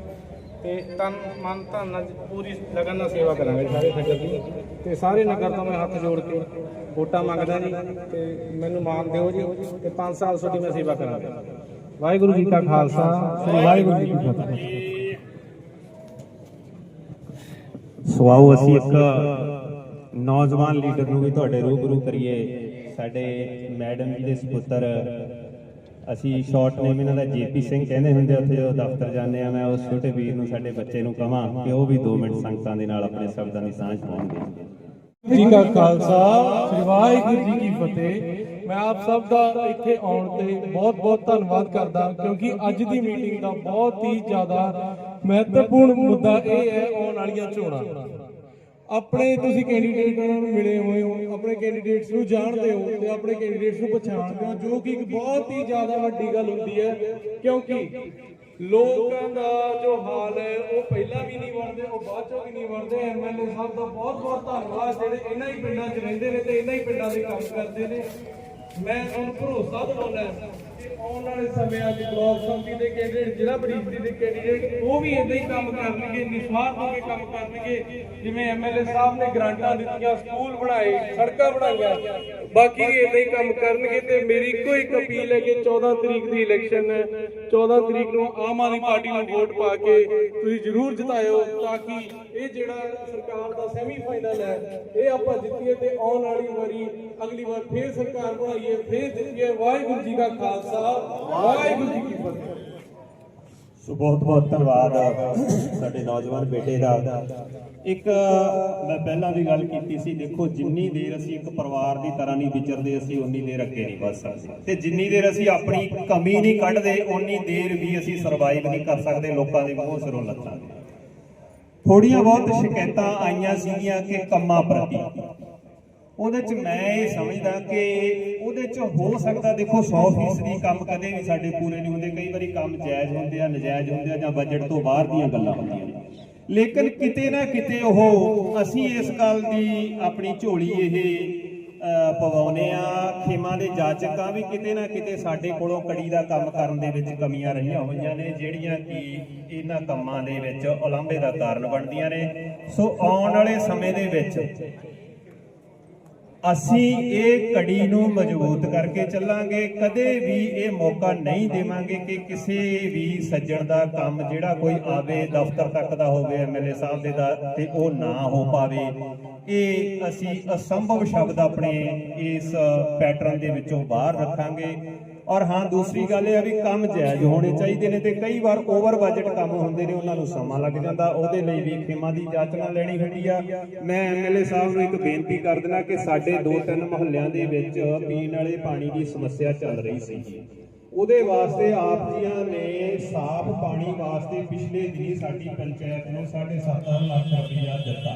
ਤੇ ਤਨ, ਮਨ, ਧਨ ਨਾਲ ਪੂਰੀ ਲਗਨ ਨਾਲ ਸੇਵਾ ਕਰਾਂਗੇ ਸਾਰੇ ਨਗਰ ਦੀ। ਤੇ ਸਾਰੇ ਨਗਰ ਤੋਂ ਮੈਂ ਹੱਥ ਜੋੜ ਕੇ ਵੋਟਾਂ ਮੰਗਦਾ ਜੀ ਤੇ ਮੈਨੂੰ ਮਾਨ ਦਿਓ ਜੀ ਤੇ 5 ਸਾਲ ਤੁਹਾਡੀ ਮੈਂ ਸੇਵਾ ਕਰਾਂਗਾ। ਵਾਹਿਗੁਰੂ ਜੀ ਕਾ ਖਾਲਸਾ, ਸ੍ਰੀ ਵਾਹਿਗੁਰੂ ਜੀ ਕੀ ਫਤਿਹ। ਸੋ ਅਸੀਂ ਇੱਕ ਨੌਜਵਾਨ ਲੀਡਰ ਨੂੰ ਵੀ ਤੁਹਾਡੇ ਰੂਬਰੂ ਕਰੀਏ। ਸਾਡੇ ਮੈਡਮ ਜੀ ਦੇ ਸੁਪੁੱਤਰ, ਅਸੀਂ ਸ਼ਾਰਟ ਨੇਮ ਇਹਨਾਂ ਦਾ ਜੇਪੀ ਸਿੰਘ ਕਹਿੰਦੇ ਹੁੰਦੇ ਉੱਥੇ ਜਦੋਂ ਦਫ਼ਤਰ ਜਾਂਦੇ ਆ, ਮੈਂ ਉਸ ਛੋਟੇ ਵੀਰ ਨੂੰ, ਸਾਡੇ ਬੱਚੇ ਨੂੰ ਕਹਾਂ ਕਿ ਉਹ ਵੀ 2 ਮਿੰਟ ਸੰਗਤਾਂ ਦੇ ਨਾਲ ਆਪਣੇ ਸ਼ਬਦਾਂ ਦੀ ਸਾਂਝ ਪਾਉਣਗੇ। ਜੀ ਕਾ ਖਾਲਸਾ, ਸ੍ਰੀ ਵਾਹਿਗੁਰੂ ਜੀ ਕੀ ਫਤਿਹ। ਮੈਂ ਆਪ ਸਭ ਦਾ ਇੱਥੇ ਆਉਣ ਤੇ ਬਹੁਤ-ਬਹੁਤ ਧੰਨਵਾਦ ਕਰਦਾ, ਕਿਉਂਕਿ ਅੱਜ ਦੀ ਮੀਟਿੰਗ ਦਾ ਬਹੁਤ ਹੀ ਜ਼ਿਆਦਾ ਮਹੱਤਵਪੂਰਨ ਮੁੱਦਾ ਇਹ ਹੈ ਆਉਣ ਵਾਲੀਆਂ ਚੋਣਾਂ। ਆਪਣੇ ਤੁਸੀਂ ਕੈਂਡੀਡੇਟਾਂ ਨੂੰ ਮਿਲੇ ਹੋਏ ਹੋ, ਆਪਣੇ ਕੈਂਡੀਡੇਟਸ ਨੂੰ ਜਾਣਦੇ ਹੋ ਤੇ ਆਪਣੇ ਕੈਂਡੀਡੇਟਸ ਨੂੰ ਪਛਾਣਦੇ ਹੋ, ਜੋ ਕਿ ਇੱਕ ਬਹੁਤ ਹੀ ਜ਼ਿਆਦਾ ਵੱਡੀ ਗੱਲ ਹੁੰਦੀ ਹੈ, ਕਿਉਂਕਿ ਲੋਕਾਂ ਦਾ ਜੋ ਹਾਲ ਹੈ, ਉਹ ਪਹਿਲਾਂ ਵੀ ਨਹੀਂ ਬਣਦੇ, ਉਹ ਬਾਅਦ ਚੋਂ ਵੀ ਨਹੀਂ ਬਣਦੇ। ਐਮਐਲਏ ਸਾਹਿਬ ਦਾ ਬਹੁਤ ਬਹੁਤ ਧੰਨਵਾਦ, ਜਿਹੜੇ ਇਹਨਾਂ ਹੀ ਪਿੰਡਾਂ 'ਚ ਰਹਿੰਦੇ ਨੇ ਤੇ ਇਹਨਾਂ ਹੀ ਪਿੰਡਾਂ ਦੇ ਕੰਮ ਕਰਦੇ ਨੇ। ਮੈਂ ਤੁਹਾਨੂੰ ਭਰੋਸਾ ਦਿਵਾਉਣਾ ਕਿ ਆਉਣ ਵਾਲੇ ਸਮਿਆਂ 'ਚ ਬਲਾਕ ਸੰਮਤੀ ਦੇ ਕੈਂਡੀਡੇਟ ਜ਼ਿਲ੍ਹਾ ਬਰੀਕੀ ਦੇ ਕੈਂਡੀਡੇਟ ਉਹ ਵੀ ਇਦਾਂ ਹੀ ਕੰਮ ਕਰਨਗੇ ਨਿਸਵਾਰਥ ਹੋ ਕੇ ਕੰਮ ਕਰਨਗੇ। ਜਿਵੇਂ ਐਮਐਲਏ ਸਾਹਿਬ ਨੇ ਗ੍ਰਾਂਟਾਂ ਦਿੱਤੀਆਂ, ਸਕੂਲ ਬਣਾਏ, ਸੜਕਾਂ ਬਣਾਈਆਂ, ਬਾਕੀ ਵੀ ਇਦਾਂ ਹੀ ਕੰਮ ਕਰਨਗੇ ਤੇ ਮੇਰੀ ਇੱਕੋ ਇੱਕ ਅਪੀਲ ਹੈ ਕਿ 14 ਤਰੀਕ ਦੀ ਇਲੈਕਸ਼ਨ ਹੈ। 14 ਤਰੀਕ ਨੂੰ ਆਮ ਆਦਮੀ ਪਾਰਟੀ ਨੂੰ ਵੋਟ ਪਾ ਕੇ ਤੁਸੀਂ ਜ਼ਰੂਰ ਜਿਤਾਇਓ ਤਾਂ ਕਿ ਇਹ ਜਿਹੜਾ ਸਰਕਾਰ ਦਾ ਸੈਮੀ ਫਾਈਨਲ ਹੈ, ਇਹ ਆਪਾਂ ਜਿੱਤੀਏ ਤੇ ਆਉਣ ਵਾਲੀ ਵਾਰੀ ਅਗਲੀ ਵਾਰ ਫੇਰ ਸਰਕਾਰ ਬਣਾਈਏ, ਫੇਰ ਜਿੱਤੀਏ ਵਾਹਿਗੁਰੂ ਜੀ ਕਾ ਖਾਲਸਾ, ਵਾਹਿਗੁਰੂ ਜੀ ਕੀ ਫਤਿਹ। ਸੋ ਬਹੁਤ ਬਹੁਤ ਧੰਨਵਾਦ ਸਾਡੇ ਨੌਜਵਾਨ ਬੇਟੇ ਦਾ। ਇੱਕ, ਮੈਂ ਪਹਿਲਾਂ ਵੀ ਗੱਲ ਕੀਤੀ ਸੀ, ਦੇਖੋ ਜਿੰਨੀ ਦੇਰ ਅਸੀਂ ਇੱਕ ਪਰਿਵਾਰ ਦੀ ਤਰ੍ਹਾਂ ਨਹੀਂ ਵਿਚਰਦੇ, ਅਸੀਂ ਉਨੀ ਦੇਰ ਅੱਗੇ ਨਹੀਂ ਵਧ ਸਕਦੇ। ਤੇ ਜਿੰਨੀ ਦੇਰ ਅਸੀਂ ਆਪਣੀ ਕਮੀ ਨਹੀਂ ਕੱਢਦੇ ਉਨੀ ਦੇਰ ਵੀ ਅਸੀਂ ਸਰਵਾਈਵ ਨਹੀਂ ਕਰ ਸਕਦੇ, ਲੋਕਾਂ ਦੇ ਮੂੰਹ ਸਿਰੋਂ ਲੱਤਾਂਗੇ ਥੋੜੀਆਂ ਬਹੁਤ ਸ਼ਿਕਾਇਤਾਂ ਆਈਆਂ ਸੀਗੀਆਂ ਕਿ ਕੰਮਾਂ ਪ੍ਰਤੀ। ਉਹਦੇ ਚ ਮੈਂ ਇਹ ਸਮਝਦਾ ਕਿ ਉਹਦੇ ਚ ਹੋ ਸਕਦਾ ਦੇਖੋ 100% ਕੰਮ ਕਦੇ ਵੀ ਸਾਡੇ ਪੂਰੇ ਨਹੀਂ ਹੁੰਦੇ। ਕਈ ਵਾਰੀ ਕੰਮ ਜਾਇਜ਼ ਹੁੰਦੇ ਆ ਨਜਾਇਜ਼ ਹੁੰਦੇ ਆ ਜਾਂ ਬਜਟ ਤੋਂ ਬਾਹਰ ਦੀਆਂ ਗੱਲਾਂ ਹੁੰਦੀਆਂ ਨੇ। ਲੇਕਿਨ ਕਿਤੇ ਨਾ ਕਿਤੇ ਉਹ ਅਸੀਂ ਇਸ ਗੱਲ ਦੀ ਆਪਣੀ ਝੋਲੀ ਇਹ ਅਹ, ਪਵਾਉਨੇ ਆ ਖੇਮਾਂ ਦੇ ਜਾਚਕਾਂ ਵੀ ਕਿਤੇ ਨਾ ਕਿਤੇ ਸਾਡੇ ਕੋਲੋਂ ਕੜੀ ਦਾ ਕੰਮ ਕਰਨ ਦੇ ਵਿੱਚ ਕਮੀਆਂ ਰਹੀਆਂ ਹੋਈਆਂ ਨੇ ਜਿਹੜੀਆਂ ਕਿ ਇਹਨਾਂ ਕੰਮਾਂ ਦੇ ਵਿੱਚ ਉਲੰਭੇ ਦਾ ਕਾਰਨ ਬਣਦੀਆਂ ਨੇ। ਸੋ ਆਉਣ ਵਾਲੇ ਸਮੇਂ ਦੇ ਵਿੱਚ ਅਸੀਂ ਇਹ ਕੜੀ ਨੂੰ ਮਜ਼ਬੂਤ ਕਰਕੇ ਚੱਲਾਂਗੇ। ਕਦੇ ਵੀ ਇਹ ਮੌਕਾ ਨਹੀਂ ਦੇਵਾਂਗੇ ਕਿ ਕਿਸੇ ਵੀ ਸੱਜਣ ਦਾ ਕੰਮ ਜਿਹੜਾ ਕੋਈ ਆਵੇ, ਦਫ਼ਤਰ ਤੱਕ ਦਾ ਹੋਵੇ ਐਮਐਲਏ ਸਾਹਿਬ ਦੇ ਦਾ, ਤੇ ਉਹ ਨਾ ਹੋ ਪਾਵੇ। ਇਹ ਅਸੀਂ ਅਸੰਭਵ ਸ਼ਬਦ ਆਪਣੇ ਇਸ ਪੈਟਰਨ ਦੇ ਵਿੱਚੋਂ ਬਾਹਰ ਰੱਖਾਂਗੇ। ਔਰ ਹਾਂ, ਦੂਸਰੀ ਗੱਲ ਇਹ ਆ ਵੀ ਕੰਮ ਜਾਇਜ਼ ਹੋਣੇ ਚਾਹੀਦੇ ਨੇ ਤੇ ਕਈ ਵਾਰ ਓਵਰ ਬਜਟ ਕੰਮ ਹੁੰਦੇ ਨੇ, ਉਹਨਾਂ ਨੂੰ ਸਮਾਂ ਲੱਗ ਜਾਂਦਾ। ਉਹਦੇ ਲਈ ਵੀ ਖੇਮਾਂ ਦੀ ਜਾਚਨਾ ਲੈਣੀ ਹੁੰਦੀ ਆ। ਮੈਂ ਐਮਐਲਏ ਸਾਹਿਬ ਨੂੰ ਇੱਕ ਬੇਨਤੀ ਕਰ ਦਿੰਦਾ ਕਿ ਸਾਡੇ ਦੋ ਤਿੰਨ ਮੁਹੱਲਿਆਂ ਦੇ ਵਿੱਚ ਪੀਣ ਵਾਲੇ ਪਾਣੀ ਦੀ ਸਮੱਸਿਆ ਚੱਲ ਰਹੀ ਸੀ। ਉਹਦੇ ਵਾਸਤੇ ਆਪ ਜੀਆਂ ਨੇ ਸਾਫ਼ ਪਾਣੀ ਵਾਸਤੇ ਪਿਛਲੇ ਦਿਨੀ ਸਾਡੀ ਪੰਚਾਇਤ ਨੂੰ 7.5 ਲੱਖ ਰੁਪਇਆ ਦਿੱਤਾ।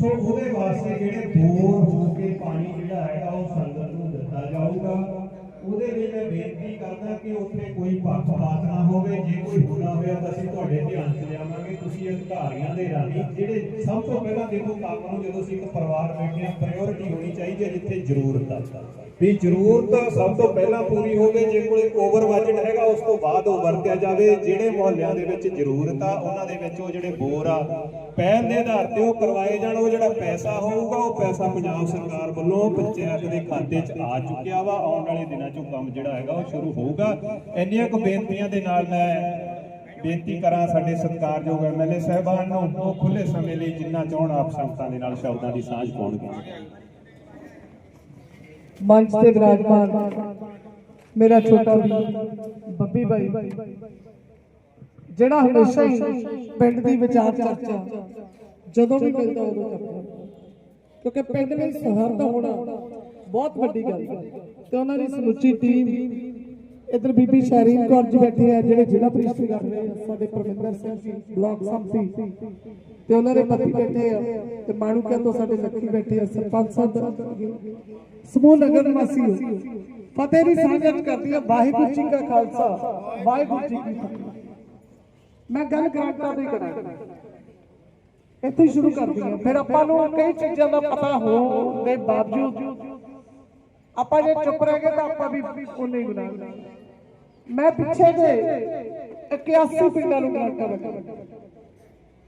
ਸੋ ਉਹਦੇ ਵਾਸਤੇ ਜਿਹੜੇ ਬੋਰ ਹੋ ਕੇ ਪਾਣੀ ਜਿਹੜਾ ਹੈਗਾ ਉਹ ਸੰਗਤ ਨੂੰ ਦਿੱਤਾ ਜਾਊਗਾ। ਉਹਦੇ ਲਈ ਮੈਂ ਬੇਨਤੀ ਕਰਦਾ ਕਿ ਉੱਥੇ ਕੋਈ ਪੱਖਪਾਤ ਨਾ ਹੋਵੇ। ਜੇ ਕੋਈ ਹੋਣਾ ਹੋਇਆ ਤਾਂ ਅਸੀਂ ਤੁਹਾਡੇ ਧਿਆਨ 'ਚ ਲਿਆਵਾਂਗੇ। ਤੁਸੀਂ ਅਧਿਕਾਰੀਆਂ ਦੇ ਰਾਹੀਂ, ਜਿਹੜੇ ਸਭ ਤੋਂ ਪਹਿਲਾਂ ਦੇਖੋ ਕੰਮ ਨੂੰ ਜਦੋਂ ਅਸੀਂ ਇੱਕ ਪਰਿਵਾਰ ਬੈਠੇ ਆ ਪ੍ਰਾਇੋਰਟੀ ਹੋਣੀ ਚਾਹੀਦੀ ਹੈ ਜਿੱਥੇ ਜ਼ਰੂਰਤ ਆ। ਵੀ ਜ਼ਰੂਰਤ ਸਭ ਤੋਂ ਪਹਿਲਾਂ ਪੂਰੀ ਹੋਵੇ, ਜੇ ਕੋਈ ਓਵਰ ਬਜਟ ਹੈਗਾ, ਉਸ ਤੋਂ ਬਾਅਦ ਉਹ ਵਰਤਿਆ ਜਾਵੇ। ਜਿਹੜੇ ਮੁਹੱਲਿਆਂ ਦੇ ਵਿੱਚ ਜ਼ਰੂਰਤ ਆ, ਉਹਨਾਂ ਦੇ ਵਿੱਚ ਉਹ ਜਿਹੜੇ ਬੋਰ ਆ ਪਹਿਲ ਦੇ ਆਧਾਰ ਤੇ ਉਹ ਕਰਵਾਏ ਜਾਣ, ਉਹ ਜਿਹੜਾ ਪੈਸਾ ਹੋਊਗਾ, ਉਹ ਪੈਸਾ ਪੰਜਾਬ ਸਰਕਾਰ ਵੱਲੋਂ ਪੰਚਾਇਤ ਦੇ ਖਾਤੇ 'ਚ ਆ ਚੁੱਕਿਆ ਵਾ। ਆਉਣ ਵਾਲੇ ਦਿਨਾਂ 'ਚੋਂ ਕੰਮ ਜਿਹੜਾ ਹੈਗਾ, ਉਹ ਸ਼ੁਰੂ ਹੋਊਗਾ। ਇੰਨੀਆਂ ਕੁ ਬੇਨਤੀਆਂ ਦੇ ਨਾਲ ਮੈਂ ਬੇਨਤੀ ਕਰਾਂ ਸਾਡੇ ਸਤਿਕਾਰਯੋਗ ਐਮਐਲਏ ਸਾਹਿਬਾਨ ਨੂੰ, ਉਹ ਖੁੱਲੇ ਸਮੇਂ ਲਈ ਜਿੰਨਾ ਚਾਹਣ ਆਪ ਸੰਗਤਾਂ ਦੇ ਨਾਲ ਸ਼ਬਦਾਂ ਦੀ ਸਾਂਝ ਪਾਉਣਗੇ। ਮੰਚ ਤੇ ਵਿਰਾਜਮਾਨ ਮੇਰਾ ਛੋਟਾ ਵੀ ਬੱਬੀ ਬਾਈ ਜਿਹੜਾ ਹਮੇਸ਼ਾ ਹੀ ਪਿੰਡ ਦੀ ਵਿਚਾਰ ਚਰਚਾ ਜਦੋਂ ਵੀ ਮਿਲਦਾ ਉਦੋਂ ਕਰਦਾ। ਕਿਉਂਕਿ ਪਿੰਡ ਵਿੱਚ ਸਹਾਰਤ ਹੋਣਾ ਬਹੁਤ ਵੱਡੀ ਗੱਲ ਹੈ। ਤੇ ਉਹਨਾਂ ਦੀ ਸਮੁੱਚੀ ਟੀਮ ਇਧਰ ਬੀਬੀ ਸ਼ਹਿਰੀਨ ਕੌਰ ਜੀ ਬੈਠੇ ਆ ਜਿਹੜੇ ਜ਼ਿਲ੍ਹਾ ਪ੍ਰੀਸ਼ਦ ਕਰ ਰਹੇ ਆ ਸਾਡੇ ਪਰਮਿੰਦਰ ਸਿੰਘ ਜੀ ਬਲਾਕ ਸੰਮਤੀ ਤੇ ਉਹਨਾਂ ਦੇ ਪਤੀ ਬੈਠੇ ਆ ਤੇ ਮਾਣੂਕਿਆ ਤੋਂ ਸਾਡੇ ਲੱਖੀ ਬੈਠੇ ਆ ਸਰਪੰਚ ਸਾਹਿਬ। ਸਮੂਹ ਨਗਰ ਨਿਵਾਸੀ ਹੋ ਫਤਿਹ ਦੀ ਸਾਂਝਤ ਕਰਦੀ ਹੈ ਵਾਹਿਗੁਰੂ ਜੀ ਕਾ ਖਾਲਸਾ। ਵਾਹਿਗੁਰੂ ਜੀ ਕੀ ਫਤਿਹ। ਮੈਂ ਗੱਲ ਗ੍ਰਾਂਟਾਂ ਦੀ ਕਰਾਂ ਇੱਥੇ ਸ਼ੁਰੂ ਕਰਦੀ ਹਾਂ। ਫਿਰ ਆਪਾਂ ਨੂੰ ਕਈ ਚੀਜ਼ਾਂ ਦਾ ਪਤਾ ਹੋਣ ਦੇ ਬਾਵਜੂਦ ਆਪਾਂ ਜੇ ਚੁੱਪ ਰਹਿ ਗਏ ਤਾਂ ਆਪਾਂ ਵੀ ਉਹਨੇ ਗੁਨਾਹ ਮੈਂ ਪਿੱਛੇ ਦੇ 81 ਪਿੰਡਾਂ ਨੂੰ ਗ੍ਰਾਂਟਾਂ ਲੱਗਾ